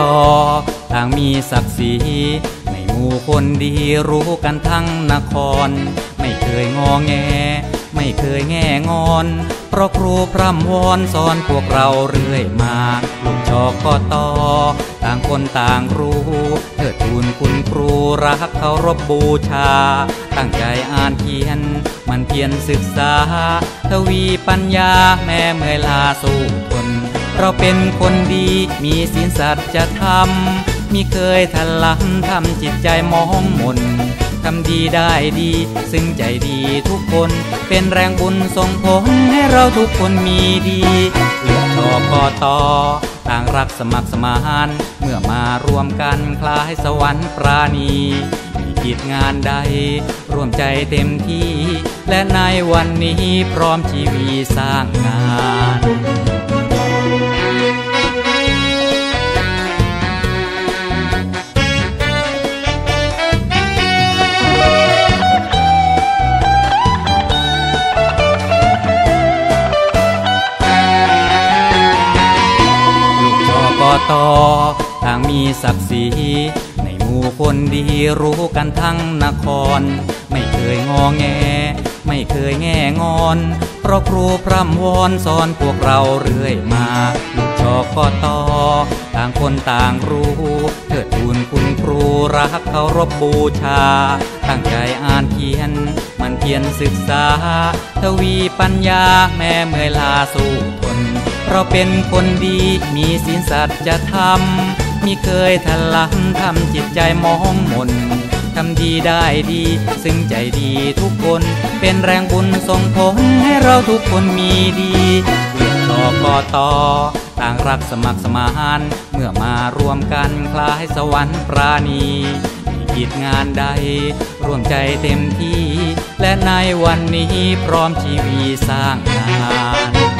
ตต่างมีศักดิ์ศรีในหมู่คนดีรู้กันทั้งนคร ไม่เคยงอแง ไม่เคยแง่งอน เพราะครูพร่ำวอนสอนพวกเราเรื่อยมาลูกชอกก็ต่อต่างคนต่างรู้เทิดทูนคุณครูรักเคารพบูชา ตั้งใจอ่านเขียน มันเพียรศึกษา ทวีปัญญาแม่เมื่อลาสู้ทน เราเป็นคนดีมีศีลสัตย์จธรรมมีเคยทะลำทำจิตใจมองมนทำดีได้ดี ซึ่งใจดีทุกคนเป็นแรงบุญส่งผลให้เราทุกคนมีดีเลือกต่อพอต่อต่างรักสมัครสมานเมื่อมารวมกันคล้ายสวรรค์ปราณีมีกิจงานใดร่วมใจเต็มที่ และในวันนี้พร้อมชีวีสร้างงาน ตอต่างมีศักดิ์ศรีในหมู่คนดีรู้กันทั้งนคร ไม่เคยงอแง ไม่เคยแง่งอน เพราะครูพร่ำวอนสอนพวกเราเรื่อยมา ลูกชอกอตอต่างคนต่างรู้เทิดทูนคุณครูรักเคารพบูชา ตั้งใจอ่านเขียน มันเพียรศึกษา ทวีปัญญาแม่เมื่อยลาสู้ทน เราเป็นคนดีมีศีลสัจธรรมมีเคยทะลังทำจิตใจมองมนทำดีได้ดี ซึ่งใจดีทุกคน เป็นแรงบุญส่งผลให้เราทุกคนมีดีเรียนต่อก็ต่อต่างรักสมัครสมานเมื่อมารวมกันคล้ายสวรรค์ปราณีมีกิจงานใดร่วมใจเต็มที่ และในวันนี้พร้อมชีวีสร้างงาน